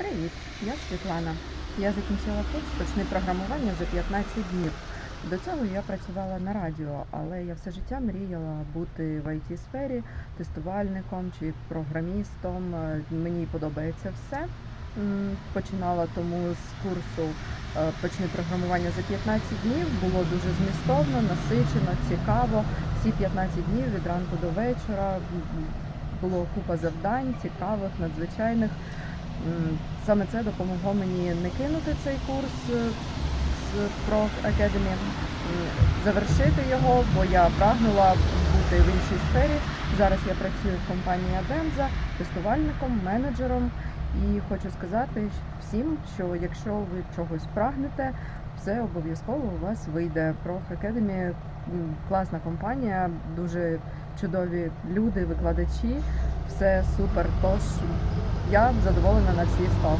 Привіт, я Світлана. Я закінчила курс почни програмування за 15 днів. До цього я працювала на радіо, але я все життя мріяла бути в it сфері тестувальником чи програмістом. Е, Мені подобається все. Починала тому з курсу е, почни програмування за 15 днів. Було дуже змістовно, насичено, цікаво. Всі 15 днів від ранку до вечора було купа завдань, цікавих, надзвичайних. Саме це допомогло мені не кинути цей курс е, з Pro Academy, завершити його, бо я прагнула бути в іншій сфері. Зараз я працюю в компанії Ademza тестувальником, менеджером. І хочу сказати всім, що якщо ви чогось прагнете, все обов'язково у вас вийде. Pro Academy класна компанія, дуже чудові люди, викладачі. Все супер. Тож я задоволена на всі 100.